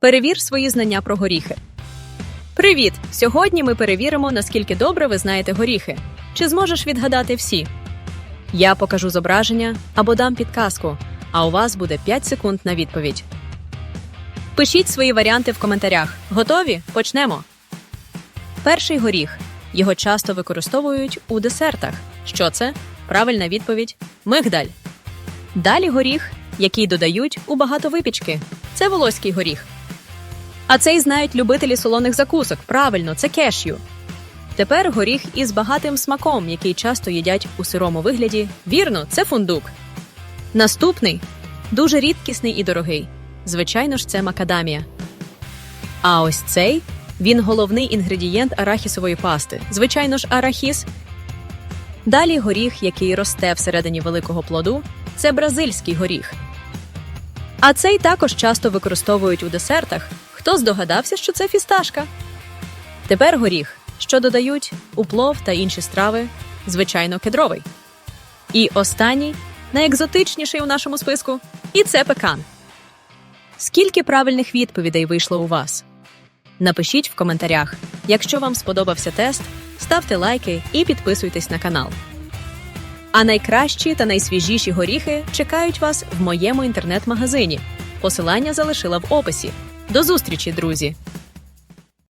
Перевір свої знання про горіхи. Привіт! Сьогодні ми перевіримо, наскільки добре ви знаєте горіхи. Чи зможеш відгадати всі? Я покажу зображення або дам підказку, а у вас буде 5 секунд на відповідь. Пишіть свої варіанти в коментарях. Готові? Почнемо. Перший горіх. Його часто використовують у десертах. Що це? Правильна відповідь мигдаль. Далі горіх, який додають у багато випічки. Це волоський горіх. А цей знають любителі солоних закусок. Правильно, це кешю. Тепер горіх із багатим смаком, який часто їдять у сирому вигляді. Вірно, це фундук. Наступний дуже рідкісний і дорогий. Звичайно ж, це макадамія. А ось цей він головний інгредієнт арахісової пасти. Звичайно ж, арахіс. Далі горіх, який росте всередині великого плоду, це бразильський горіх. А цей також часто використовують у десертах. Хто здогадався, що це фісташка? Тепер горіх, що додають у плов та інші страви, звичайно, кедровий. І останній, найекзотичніший у нашому списку, і це пекан. Скільки правильних відповідей вийшло у вас? Напишіть в коментарях. Якщо вам сподобався тест, ставте лайки і підписуйтесь на канал. А найкращі та найсвіжіші горіхи чекають вас в моєму інтернет-магазині. Посилання залишила в описі. До зустрічі, друзі!